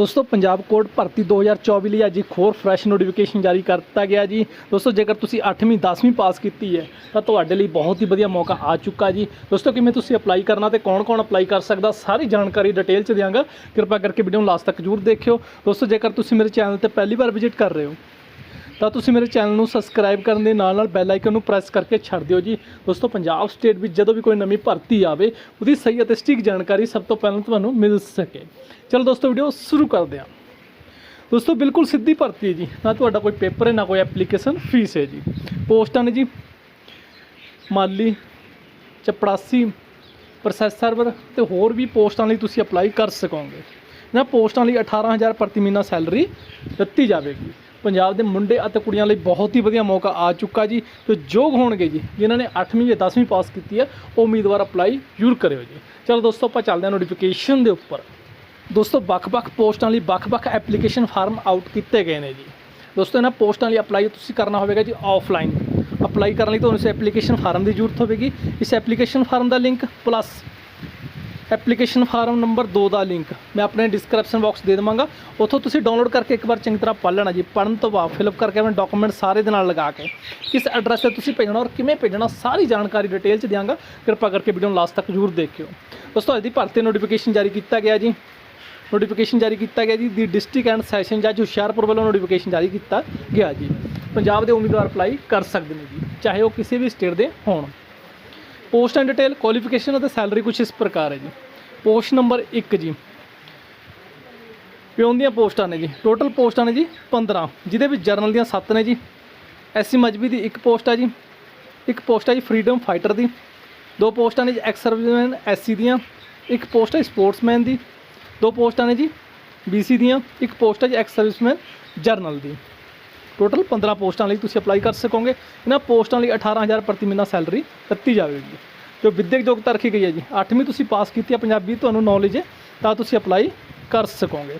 ਦੋਸਤੋ, ਪੰਜਾਬ ਕੋਡ ਭਰਤੀ 2024 ਲਈ ਅੱਜ ਇੱਕ ਹੋਰ ਫਰੈਸ਼ ਨੋਟੀਫਿਕੇਸ਼ਨ ਜਾਰੀ ਕਰ ਦਿੱਤਾ ਗਿਆ ਜੀ। ਦੋਸਤੋ, ਜੇਕਰ ਤੁਸੀਂ 8ਵੀਂ 10ਵੀਂ ਪਾਸ ਕੀਤੀ ਹੈ, ਤਾਂ ਤੁਹਾਡੇ ਲਈ ਬਹੁਤ ਹੀ ਵਧੀਆ ਮੌਕਾ ਆ ਚੁੱਕਾ ਜੀ। ਦੋਸਤੋ, ਕਿਵੇਂ ਤੁਸੀਂ ਅਪਲਾਈ ਕਰਨਾ ਤੇ ਕੌਣ-ਕੌਣ ਅਪਲਾਈ ਕਰ ਸਕਦਾ, ਸਾਰੀ ਜਾਣਕਾਰੀ ਡਿਟੇਲ ਚ ਦਿਆਂਗਾ। ਕਿਰਪਾ ਕਰਕੇ ਵੀਡੀਓ ਨੂੰ ਲਾਸਟ ਤੱਕ ਜਰੂਰ ਦੇਖਿਓ। ਦੋਸਤੋ, ਜੇਕਰ ਤੁਸੀਂ ਮੇਰੇ ਚੈਨਲ ਤੇ ਪਹਿਲੀ ਵਾਰ ਵਿਜ਼ਿਟ ਕਰ ਰਹੇ ਹੋ ਤਾਂ ਤੁਸੀਂ ਮੇਰੇ ਚੈਨਲ ਨੂੰ ਸਬਸਕ੍ਰਾਈਬ ਕਰਨ ਦੇ ਨਾਲ ਨਾਲ ਬੈਲ ਆਈਕਨ ਨੂੰ ਪ੍ਰੈਸ ਕਰਕੇ ਛੱਡ ਦਿਓ ਜੀ। ਦੋਸਤੋ, ਪੰਜਾਬ ਸਟੇਟ ਵਿੱਚ ਜਦੋਂ ਵੀ ਕੋਈ ਨਵੀਂ ਭਰਤੀ ਆਵੇ, ਉਹਦੀ ਸਹੀ ਅਤੇ ਸਟਿਕ ਜਾਣਕਾਰੀ ਸਭ ਤੋਂ ਪਹਿਲਾਂ ਤੁਹਾਨੂੰ ਮਿਲ ਸਕੇ। ਚਲੋ ਦੋਸਤੋ ਵੀਡੀਓ ਸ਼ੁਰੂ ਕਰਦੇ ਹਾਂ। ਦੋਸਤੋ, ਬਿਲਕੁਲ ਸਿੱਧੀ ਭਰਤੀ ਹੈ ਜੀ। ਨਾ ਤੁਹਾਡਾ ਕੋਈ ਪੇਪਰ ਹੈ, ਨਾ ਕੋਈ ਐਪਲੀਕੇਸ਼ਨ ਫੀਸ ਹੈ ਜੀ। ਪੋਸਟਾਂ ਨੇ ਜੀ, ਮਾਲੀ, ਚਪੜਾਸੀ ਪ੍ਰੋਸੈਸ ਸਰਵਰ ਤੇ ਹੋਰ ਵੀ ਪੋਸਟਾਂ ਲਈ ਤੁਸੀਂ ਅਪਲਾਈ ਕਰ ਸਕੋਗੇ। ਨਾ ਪੋਸਟਾਂ ਲਈ 18000 ਪ੍ਰਤੀ ਮਹੀਨਾ ਸੈਲਰੀ ਦਿੱਤੀ ਜਾਵੇਗੀ। ਪੰਜਾਬ ਦੇ ਮੁੰਡੇ ਅਤੇ ਕੁੜੀਆਂ ਲਈ ਬਹੁਤ ਹੀ ਵਧੀਆ ਮੌਕਾ ਆ ਚੁੱਕਾ ਜੀ। ਤੇ ਯੋਗ ਹੋਣਗੇ ਜੀ। ਜਿਨ੍ਹਾਂ ਨੇ 8ਵੀਂ ਜਾਂ 10ਵੀਂ ਪਾਸ ਕੀਤੀ ਹੈ, ਉਹ ਉਮੀਦਵਾਰ ਅਪਲਾਈ ਜ਼ਰੂਰ ਕਰਿਓ ਜੀ। ਚਲੋ ਦੋਸਤੋ, ਆਪਾਂ ਚੱਲਦੇ ਹਾਂ ਨੋਟੀਫਿਕੇਸ਼ਨ ਦੇ ਉੱਪਰ। ਦੋਸਤੋ, ਵੱਖ-ਵੱਖ ਪੋਸਟਾਂ ਲਈ ਵੱਖ-ਵੱਖ ਐਪਲੀਕੇਸ਼ਨ ਫਾਰਮ ਆਊਟ ਕੀਤੇ ਗਏ ਨੇ ਜੀ। ਦੋਸਤੋ, ਇਹਨਾਂ ਪੋਸਟਾਂ ਲਈ ਅਪਲਾਈ ਤੁਸੀਂ ਕਰਨਾ ਹੋਵੇਗਾ ਜੀ ਆਫਲਾਈਨ ਅਪਲਾਈ ਕਰਨ ਲਈ ਤੁਹਾਨੂੰ ਇਸ ਐਪਲੀਕੇਸ਼ਨ ਫਾਰਮ ਦੀ ਜ਼ਰੂਰਤ ਹੋਵੇਗੀ। ਇਸ ਐਪਲੀਕੇਸ਼ਨ ਫਾਰਮ ਦਾ link plus application form number 2 ਦਾ ਲਿੰਕ ਮੈਂ ਆਪਣੇ ਡਿਸਕ੍ਰਿਪਸ਼ਨ ਬਾਕਸ ਦੇ ਦੇਵਾਂਗਾ। ਉੱਥੋਂ ਤੁਸੀਂ ਡਾਊਨਲੋਡ ਕਰਕੇ ਇੱਕ ਵਾਰ ਚੰਗੀ ਤਰ੍ਹਾਂ ਪੜ੍ਹ ਲੈਣਾ ਜੀ। ਪੜ੍ਹਨ ਤੋਂ ਬਾਅਦ ਫਿਲਅਪ ਕਰਕੇ ਮੈਂ ਡਾਕੂਮੈਂਟ ਸਾਰੇ ਦੇ ਨਾਲ ਲਗਾ ਕੇ ਕਿਸ ਐਡਰੈਸ ਤੇ ਤੁਸੀਂ ਭੇਜਣਾ ਔਰ ਕਿਵੇਂ ਭੇਜਣਾ ਸਾਰੀ ਜਾਣਕਾਰੀ ਡਿਟੇਲ ਚ ਦਿਆਂਗਾ। ਕਿਰਪਾ ਕਰਕੇ ਵੀਡੀਓ ਨੂੰ ਲਾਸਟ ਤੱਕ ਜ਼ਰੂਰ ਦੇਖਿਓ। ਦੋਸਤੋ, ਅੱਜ ਦੀ ਭਰਤੀ ਨੋਟੀਫਿਕੇਸ਼ਨ ਜਾਰੀ ਕੀਤਾ ਗਿਆ ਜੀ। ਨੋਟੀਫਿਕੇਸ਼ਨ ਜਾਰੀ ਕੀਤਾ ਗਿਆ ਜੀ। ਦੀ ਡਿਸਟ੍ਰਿਕਟ ਐਂਡ ਸੈਸ਼ਨ ਜੱਜ ਹੁਸ਼ਿਆਰਪੁਰ ਵੱਲੋਂ ਨੋਟੀਫਿਕੇਸ਼ਨ ਜਾਰੀ ਕੀਤਾ ਗਿਆ ਜੀ। ਪੰਜਾਬ ਦੇ ਉਮੀਦਵਾਰ ਅਪਲਾਈ ਕਰ ਸਕਦੇ ਨੇ ਜੀ, ਚਾਹੇ ਉਹ ਕਿਸੇ ਵੀ ਸਟੇਟ ਦੇ ਹੋਣ। ਪੋਸਟ ਐਂਡ ਡਿਟੇਲ ਕੁਆਲੀਫਿਕੇਸ਼ਨ ਅਤੇ ਸੈਲਰੀ ਕੁਝ ਇਸ ਪ੍ਰਕਾਰ ਹੈ ਜੀ। ਪੋਸਟ ਨੰਬਰ 1 ਜੀ। ਪਿਓਨ ਦੀਆਂ ਪੋਸਟਾਂ ਨੇ ਜੀ। ਟੋਟਲ ਪੋਸਟਾਂ ਨੇ ਜੀ 15 ਜਿਹਦੇ ਵਿੱਚ ਜਰਨਲ ਦੀਆਂ 7 ਨੇ ਜੀ। ਐਸਸੀ ਮਜਬੀ ਦੀ ਇੱਕ ਪੋਸਟ ਹੈ ਜੀ। ਇੱਕ ਪੋਸਟ ਆ ਜੀ ਫਰੀडम ਫਾਈਟਰ ਦੀ। ਦੋ ਪੋਸਟਾਂ ਨੇ ਜੀ ਐਕਸ ਸਰਵਿਸਮੈਨ ਐਸਸੀ ਦੀਆਂ। ਇੱਕ ਪੋਸਟ ਹੈ ਸਪੋਰਟਸਮੈਨ ਦੀ। ਦੋ ਪੋਸਟਾਂ ਨੇ ਜੀ ਬੀਸੀ ਦੀਆਂ। ਇੱਕ ਪੋਸਟ ਹੈ ਜੀ ਐਕਸ ਸਰਵਿਸਮੈਨ ਜਰਨਲ ਦੀ। ਟੋਟਲ 15 ਪੋਸਟਾਂ ਲਈ ਤੁਸੀਂ ਅਪਲਾਈ ਕਰ ਸਕੋਗੇ। ਇਹਨਾਂ ਪੋਸਟਾਂ ਲਈ 18000 ਪ੍ਰਤੀ ਮਹੀਨਾ ਸੈਲਰੀ ਦਿੱਤੀ ਜਾਵੇਗੀ। ਜੋ ਵਿਦਿਅਕ ਯੋਗਤਾ ਰੱਖੀ ਗਈ ਹੈ ਜੀ 8ਵੀਂ ਤੁਸੀਂ ਪਾਸ ਕੀਤੀ ਹੈ, ਪੰਜਾਬੀ ਤੁਹਾਨੂੰ ਨੌਲੇਜ ਹੈ, ਤਾਂ ਤੁਸੀਂ ਅਪਲਾਈ ਕਰ ਸਕੋਗੇ।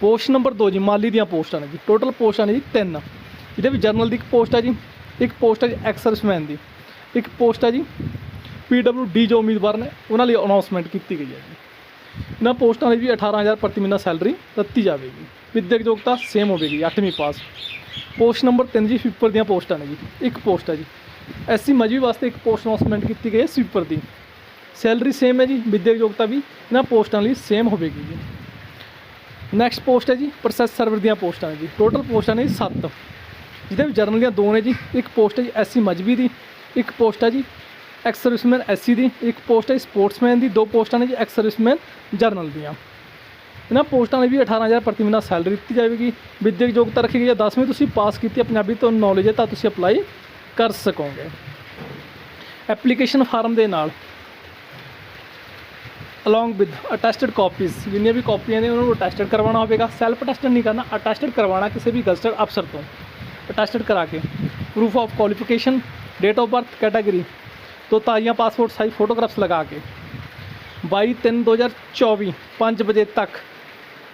ਪੋਸਟ ਨੰਬਰ 2 ਜੀ, ਮਾਲੀ ਦੀਆਂ ਪੋਸਟਾਂ ਨੇ ਜੀ। ਟੋਟਲ ਪੋਸਟਾਂ ਨੇ ਜੀ 3 ਇਹਦੇ ਵਿੱਚ ਜਰਨਲ ਦੀ ਇੱਕ ਪੋਸਟ ਹੈ ਜੀ, ਇੱਕ ਪੋਸਟ ਹੈ ਜੀ ਐਕਸ ਦੀ। ਇੱਕ ਪੋਸਟ ਹੈ ਜੀ ਡੀ ਜੋ ਉਮੀਦਵਾਰ ਨੇ, ਉਹਨਾਂ ਲਈ ਅਨਾਉਂਸਮੈਂਟ ਕੀਤੀ ਗਈ ਹੈ ਜੀ। ਇਹਨਾਂ ਪੋਸਟਾਂ ਲਈ ਵੀ 18000 ਪ੍ਰਤੀ ਮਹੀਨਾ ਸੈਲਰੀ ਦਿੱਤੀ ਜਾਵੇਗੀ। ਵਿੱਦਿਅਕ ਯੋਗਤਾ ਸੇਮ ਹੋਵੇਗੀ 8ਵੀਂ ਪਾਸ ਪੋਸਟ ਨੰਬਰ 3 ਜੀ ਸਵੀਪਰ ਦੀਆਂ ਪੋਸਟਾਂ ਨੇ ਜੀ, ਇੱਕ ਪੋਸਟ ਹੈ ਜੀ। ਐਸਸੀ ਮਜਬੀ ਵਾਸਤੇ ਇੱਕ ਪੋਸਟ ਅਨਾਉਂਸਮੈਂਟ ਕੀਤੀ ਗਈ ਹੈ ਸਵੀਪਰ ਦੀ। ਸੈਲਰੀ ਸੇਮ ਹੈ ਜੀ ਵਿੱਦਿਅਕ ਯੋਗਤਾ ਵੀ, ਇਹਨਾਂ ਪੋਸਟਾਂ ਲਈ ਸੇਮ ਹੋਵੇਗੀ ਜੀ। ਨੈਕਸਟ ਪੋਸਟ ਹੈ ਜੀ ਪ੍ਰੋਸੈਸ ਸਰਵਰ ਦੀਆਂ ਪੋਸਟਾਂ ਨੇ ਜੀ। ਟੋਟਲ ਪੋਸਟਾਂ ਨੇ 7 ਜਿਹਦੇ ਵਿੱਚ ਜਰਨਲ ਦੀਆਂ ਦੋ ਨੇ ਜੀ, ਇੱਕ ਪੋਸਟ ਹੈ ਜੀ ਐਸਸੀ ਮਜਬੀ ਦੀ, ਇੱਕ ਪੋਸਟ ਹੈ ਜੀ ਐਕਸ ਸਰਵਿਸਮੈਨ ਐਸਸੀ ਦੀ, ਇੱਕ ਪੋਸਟ ਹੈ ਸਪੋਰਟਸਮੈਨ ਦੀ, ਦੋ ਪੋਸਟਾਂ ਨੇ ਜੀ ਐਕਸ ਸਰਵਿਸਮੈਨ ਜਰਨਲ ਦੀਆਂ। ਇਹਨਾਂ ਪੋਸਟਾਂ ਲਈ ਵੀ 18000 ਪ੍ਰਤੀ ਮਹੀਨਾ ਸੈਲਰੀ ਦਿੱਤੀ ਜਾਵੇਗੀ। ਵਿਦਿਅਕ ਯੋਗਤਾ ਰੱਖੀ ਗਈ ਹੈ। 10ਵੀਂ ਤੁਸੀਂ ਪਾਸ ਕੀਤੀ ਹੈ। ਪੰਜਾਬੀ ਤੋਂ ਨੌਲੇਜ ਹੈ ਤਾਂ ਤੁਸੀਂ ਅਪਲਾਈ ਕਰ ਸਕੋਗੇ। ਐਪਲੀਕੇਸ਼ਨ ਫਾਰਮ ਦੇ ਨਾਲ ਅਲੋਂਗ ਵਿਦ ਅਟੈਸਟਡ ਕਾਪੀਜ਼ ਜਿੰਨੀਆਂ ਵੀ ਕਾਪੀਆਂ ਨੇ, ਉਹਨਾਂ ਨੂੰ ਅਟੈਸਟਡ ਕਰਵਾਉਣਾ ਹੋਵੇਗਾ। ਸੈਲਫ ਅਟੈਸਟਡ ਨਹੀਂ ਕਰਨਾ ਅਟੈਸਟਡ ਕਰਵਾਉਣਾ ਕਿਸੇ ਵੀ ਗਜ਼ਟਡ ਅਫਸਰ ਤੋਂ। ਅਟੈਸਟਡ ਕਰਾ ਕੇ। Proof of qualification date of birth category ਤੋਂ ਤਾਜ਼ੀਆਂ ਪਾਸਪੋਰਟ ਸਾਈਜ਼ ਫੋਟੋਗ੍ਰਾਫਸ ਲਗਾ ਕੇ। 22 3 2024 5 ਵਜੇ ਤੱਕ।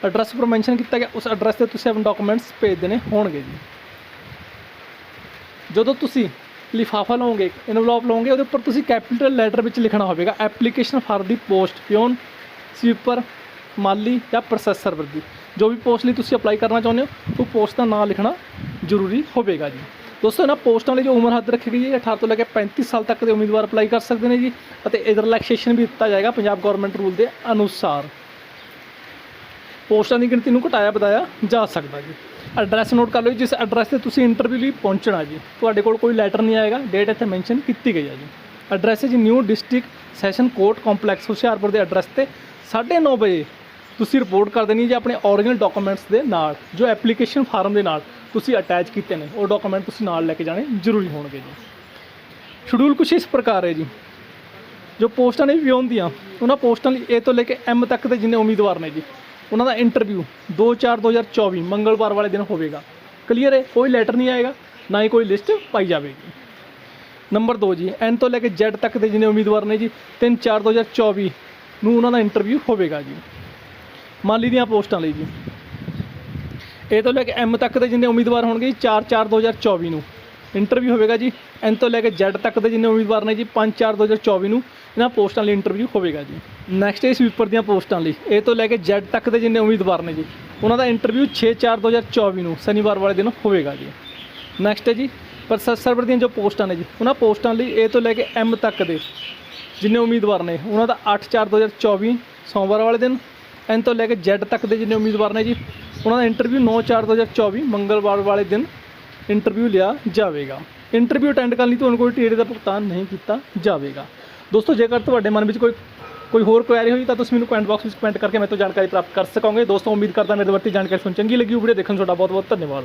ਐਡਰੈਸ ਪਰ ਮੈਂਸ਼ਨ ਕੀਤਾ ਗਿਆ, ਉਸ ਐਡਰੈਸ ਤੇ ਤੁਸੀਂ ਆਪਣੇ ਡਾਕੂਮੈਂਟਸ ਭੇਜ ਦੇਣੇ ਹੋਣਗੇ ਜੀ। ਜਦੋਂ ਤੁਸੀਂ ਲਿਫਾਫਾ ਲਓਗੇ ਇਨਵਲੌਪ ਲਓਗੇ, ਉਹਦੇ ਉੱਪਰ ਤੁਸੀਂ ਕੈਪੀਟਲ ਲੈਟਰ ਵਿੱਚ ਲਿਖਣਾ ਹੋਵੇਗਾ ਐਪਲੀਕੇਸ਼ਨ ਫਾਰ ਦੀ ਪੋਸਟ ਪਿਓਨ ਸਵੀਪਰ ਮਾਲੀ ਜਾਂ ਪ੍ਰੋਸੈਸਰ ਵਰਗੀ। ਜੋ ਵੀ ਪੋਸਟ ਲਈ ਤੁਸੀਂ ਅਪਲਾਈ ਕਰਨਾ ਚਾਹੁੰਦੇ ਹੋ, ਉਹ ਪੋਸਟ ਦਾ ਨਾਮ ਲਿਖਣਾ ਜ਼ਰੂਰੀ ਹੋਵੇਗਾ ਜੀ। ਦੋਸਤੋ, ਇਹਨਾਂ ਪੋਸਟਾਂ ਲਈ ਜੋ ਉਮਰ ਹੱਦ ਰੱਖੀ ਗਈ ਹੈ 18 ਤੋਂ ਲੈ ਕੇ 35 ਸਾਲ ਤੱਕ ਦੇ ਉਮੀਦਵਾਰ ਅਪਲਾਈ ਕਰ ਸਕਦੇ ਨੇ ਜੀ, ਅਤੇ ਇਹ ਰਿਲੈਕਸੇਸ਼ਨ ਵੀ ਦਿੱਤਾ ਜਾਏਗਾ ਪੰਜਾਬ ਗਵਰਨਮੈਂਟ ਰੂਲ ਦੇ ਅਨੁਸਾਰ। ਪੋਸਟਾਂ ਦੀ ਗਿਣਤੀ ਨੂੰ ਘਟਾਇਆ, ਵਧਾਇਆ ਜਾ ਸਕਦਾ ਜੀ। ਐਡਰੈਸ ਨੋਟ ਕਰ ਲਓ ਜਿਸ ਐਡਰੈਸ ਤੇ ਤੁਸੀਂ ਇੰਟਰਵਿਊ ਲਈ ਪਹੁੰਚਣਾ ਜੀ। ਤੁਹਾਡੇ ਕੋਲ ਕੋਈ ਲੈਟਰ ਨਹੀਂ ਆਏਗਾ ਡੇਟ ਇੱਥੇ ਮੈਂਸ਼ਨ ਕੀਤੀ ਗਈ ਹੈ ਜੀ। ਐਡਰੈਸ ਹੈ ਜੀ new district session court complex Hoshiarpur ਦੇ ਐਡਰੈਸ ਤੇ। 9:30 ਵਜੇ ਤੁਸੀਂ ਰਿਪੋਰਟ ਕਰ ਦੇਣੀ ਜੀ ਆਪਣੇ ਓਰੀਜਨਲ ਡਾਕੂਮੈਂਟਸ ਦੇ ਨਾਲ, ਜੋ ਐਪਲੀਕੇਸ਼ਨ ਫਾਰਮ ਦੇ ਨਾਲ ਤੁਸੀਂ ਅਟੈਚ ਕੀਤੇ ਨੇ। ਉਹ ਡਾਕੂਮੈਂਟ ਤੁਸੀਂ ਨਾਲ ਲੈ ਕੇ ਜਾਣੇ ਜ਼ਰੂਰੀ ਹੋਣਗੇ ਜੀ। ਸ਼ਡਿਊਲ ਕੁਛ ਇਸ ਪ੍ਰਕਾਰ ਹੈ ਜੀ। ਜੋ ਪੋਸਟਾਂ ਨੇ ਵੀ ਉਹਨਾਂ ਪੋਸਟਾਂ ਲਈ ਏ ਤੋਂ ਲੈ ਕੇ ਐਮ ਤੱਕ ਦੇ ਜਿੰਨੇ ਉਮੀਦਵਾਰ ਨੇ ਜੀ। ਉਹਨਾਂ ਦਾ ਇੰਟਰਵਿਊ 2/4/2024 ਮੰਗਲਵਾਰ ਵਾਲੇ ਦਿਨ ਹੋਵੇਗਾ। ਕਲੀਅਰ ਹੈ? ਕੋਈ ਲੈਟਰ ਨਹੀਂ ਆਏਗਾ, ਨਾ ਹੀ ਕੋਈ ਲਿਸਟ ਪਾਈ ਜਾਵੇਗੀ। ਨੰਬਰ 2 ਜੀ ਐਨ ਤੋਂ ਲੈ ਕੇ ਜ਼ੈਡ ਤੱਕ ਦੇ ਜਿੰਨੇ ਉਮੀਦਵਾਰ ਨੇ ਜੀ 3/4/2024 ਨੂੰ ਉਹਨਾਂ ਦਾ ਇੰਟਰਵਿਊ ਹੋਵੇਗਾ ਜੀ। ਮਾਲੀ ਦੀਆਂ ਪੋਸਟਾਂ ਲਈ ਜੀ। ਇਹ ਤੋਂ ਲੈ ਕੇ ਐਮ ਤੱਕ ਦੇ ਜਿੰਨੇ ਉਮੀਦਵਾਰ ਹੋਣਗੇ ਜੀ 4/4/2024 ਨੂੰ। ਇੰਟਰਵਿਊ ਹੋਵੇਗਾ ਜੀ ਐਨ ਤੋਂ ਲੈ ਕੇ ਜ਼ੈਡ ਤੱਕ ਦੇ ਜਿੰਨੇ ਉਮੀਦਵਾਰ ਨੇ ਜੀ 5/4/2024 ਨੂੰ ਇਹਨਾਂ ਪੋਸਟਾਂ ਲਈ ਇੰਟਰਵਿਊ ਹੋਵੇਗਾ ਜੀ। ਨੈਕਸਟ ਇਸ ਸਵੀਪਰ ਦੀਆਂ ਪੋਸਟਾਂ ਲਈ। ਇਹ ਤੋਂ ਲੈ ਕੇ Z ਤੱਕ ਦੇ ਜਿੰਨੇ ਉਮੀਦਵਾਰ ਨੇ ਜੀ। ਉਹਨਾਂ ਦਾ ਇੰਟਰਵਿਊ 6/4/2024 ਨੂੰ, ਸ਼ਨੀਵਾਰ ਵਾਲੇ ਦਿਨ ਹੋਵੇਗਾ ਜੀ। ਨੈਕਸਟ ਹੈ ਜੀ ਪ੍ਰੋਸੈਸ ਸਰਵਰ ਦੀਆਂ ਜੋ ਪੋਸਟਾਂ ਨੇ ਜੀ, ਉਹਨਾਂ ਪੋਸਟਾਂ ਲਈ ਇਹ ਤੋਂ ਲੈ ਕੇ M ਤੱਕ ਦੇ ਜਿੰਨੇ ਉਮੀਦਵਾਰ ਨੇ, ਉਹਨਾਂ ਦਾ 8/4/2024 ਸੋਮਵਾਰ ਵਾਲੇ ਦਿਨ N ਤੋਂ ਲੈ ਕੇ Z ਤੱਕ ਦੇ ਜਿੰਨੇ ਉਮੀਦਵਾਰ ਨੇ ਜੀ, ਉਹਨਾਂ ਦਾ ਇੰਟਰਵਿਊ 9/4/2024 ਮੰਗਲਵਾਰ ਵਾਲੇ ਦਿਨ ਇੰਟਰਵਿਊ ਲਿਆ ਜਾਵੇਗਾ। ਇੰਟਰਵਿਊ ਅਟੈਂਡ ਕਰਨ ਲਈ ਤੁਹਾਨੂੰ ਕੋਈ ਟਿਕਟ ਦਾ ਭੁਗਤਾਨ ਨਹੀਂ ਕੀਤਾ ਜਾਵੇਗਾ। ਦੋਸਤੋ, ਜੇਕਰ ਤੁਹਾਡੇ ਮਨ ਵਿੱਚ ਕੋਈ ਕੋਈ ਹੋਰ ਕੁਐਰੀ ਹੋਈ ਤਾਂ ਤੁਸੀਂ ਮੈਨੂੰ ਕਮੈਂਟ ਬਾਕਸ ਵਿੱਚ ਕਮੈਂਟ ਕਰਕੇ ਮੇਰੇ ਤੋਂ ਜਾਣਕਾਰੀ ਪ੍ਰਾਪਤ ਕਰ ਸਕੋਗੇ। ਦੋਸਤੋ, ਉਮੀਦ ਕਰਦਾ ਮੇਰੇ ਵਰਤੀ ਜਾਣਕਾਰੀ ਤੁਹਾਨੂੰ ਚੰਗੀ ਲੱਗੀ ਹੋਊ। ਵੀਡੀਓ ਦੇਖਣ ਦਾ ਤੁਹਾਡਾ ਬਹੁਤ ਬਹੁਤ ਧੰਨਵਾਦ।